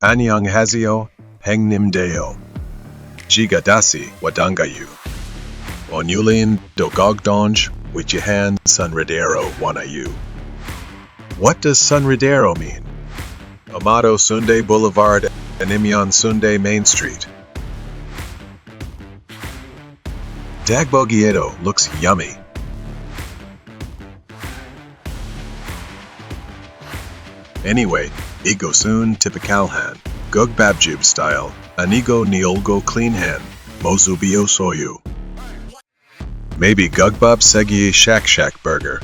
Annyeonghaseyo, Hengnimdeo. Jigadasi wadangayu. Onulin dogogdonj, Wichihan Sunradero wanayu. What does Sunradero mean? Amado Sunday Boulevard and Imyan Sunday Main Street. Dagbogieto looks yummy. Anyway, Igosun Tipikalhan, Gugbabjib style, Anigo Niolgo Cleanhan, Mozubio Soyu. Maybe Gugbab Segi Shack Shack Burger.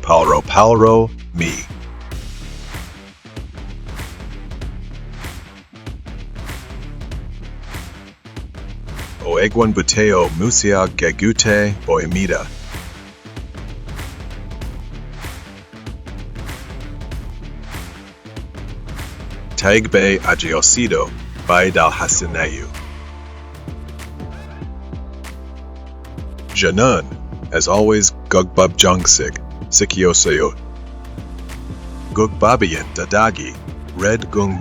Palro Palro, me. Oegwan Buteo Musia Gegute Taigbe Agiosido by Dal Hasineyu. Janun, as always, Gugbub Jungsig, Sikiosayo. Gugbabian Dadagi, Red Gung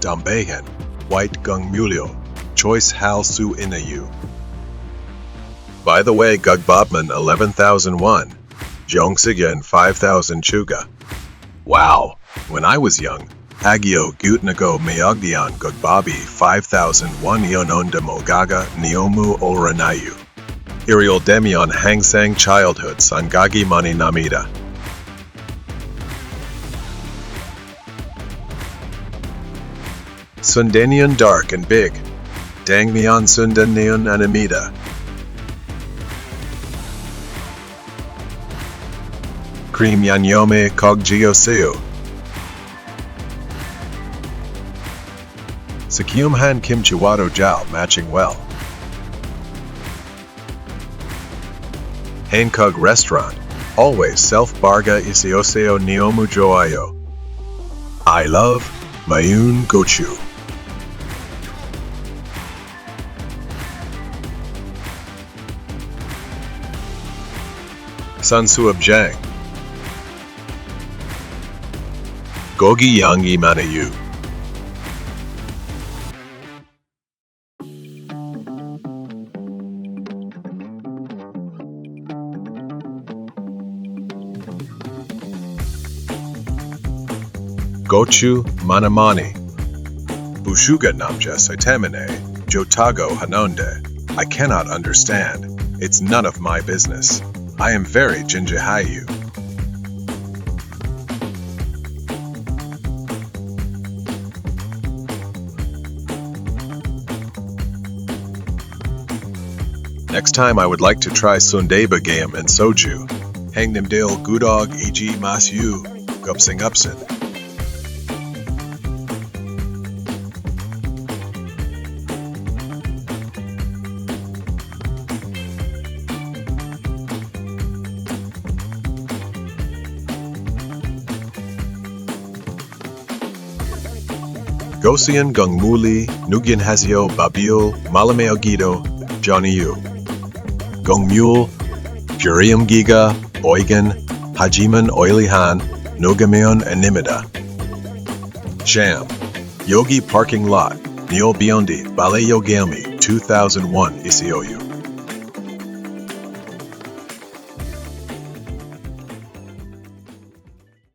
Dambehen, White Gung Mulyo, Choice Hal Su Inayu. By the way, Gugbobman 11,001, Jongsigen 5,000 Chuga. Wow, when I was young, Hagio Gutnago Meogdian Gugbabi 5001 Iononda Mogaga Niomu Oranayu. Iriel Demion Hangsang Childhood Sangagi Mani Namida. Sundanian Dark and Big. Dangmian Sundanian Anamida. Cream Yanyome Kogjioseo. Sakyum Han Kim Chiwado Jiao matching well. Hankug Restaurant. Always self barga isioseo niomu joayo. I love Mayun Gochu. Sunsuab Jang. Gogi Yangi Manayu. Gochu Manamani. Bushuga Namja Saitamine, Jotago Hanonde. I cannot understand. It's none of my business. I am very Jinjahayu. Next time I would like to try Sundaba Gam and Soju. hang Hangnimdale Gudog E.G. Masyu, Gupsing Upsin. Gosian Gungmuli, Nugian Hazio, Babil, Malameo Gido, Johnny Yu. Gongmul, Purium Giga, Oigan, Hajiman Oilihan, Nogameon Animida. Sham, Yogi Parking Lot, Neo Biondi, Bale Yogami, 2001 Isioyu.